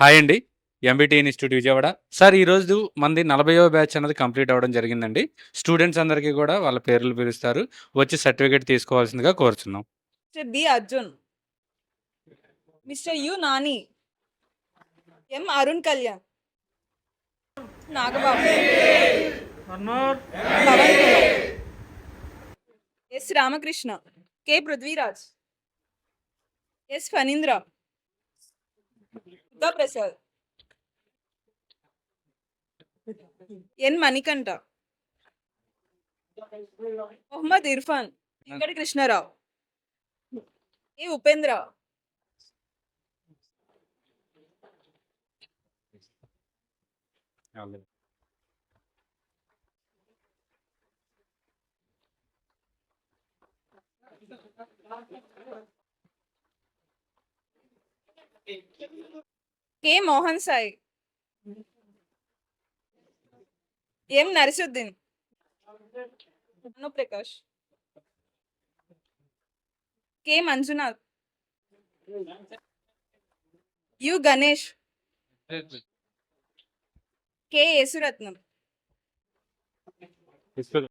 Hi అండి. MBT institute Vijayawada. Sir ఈ రోజు మంది నలభైవ బ్యాచ్ అన్నది కంప్లీట్ అవ్వడం జరిగిందండి. స్టూడెంట్స్ అందరికీ కూడా వాళ్ళ పేర్లు పిలుస్తారు. వచ్చి సర్టిఫికేట్ తీసుకోవాల్సిందిగా కోరుతున్నాం Mr B Arjun. Mr U Nani. M Arun Kalyan. Nagababu. S Ramakrishna. K Prithviraj. S Phanindra. Prasad N Manikanta. Mohammed Irfan. Venkata Krishnarao. A Upendra. K. Mohan Sai. M. Narisuddin. Prakash K. Manjunath. U. Ganesh. K. Yesuratnam.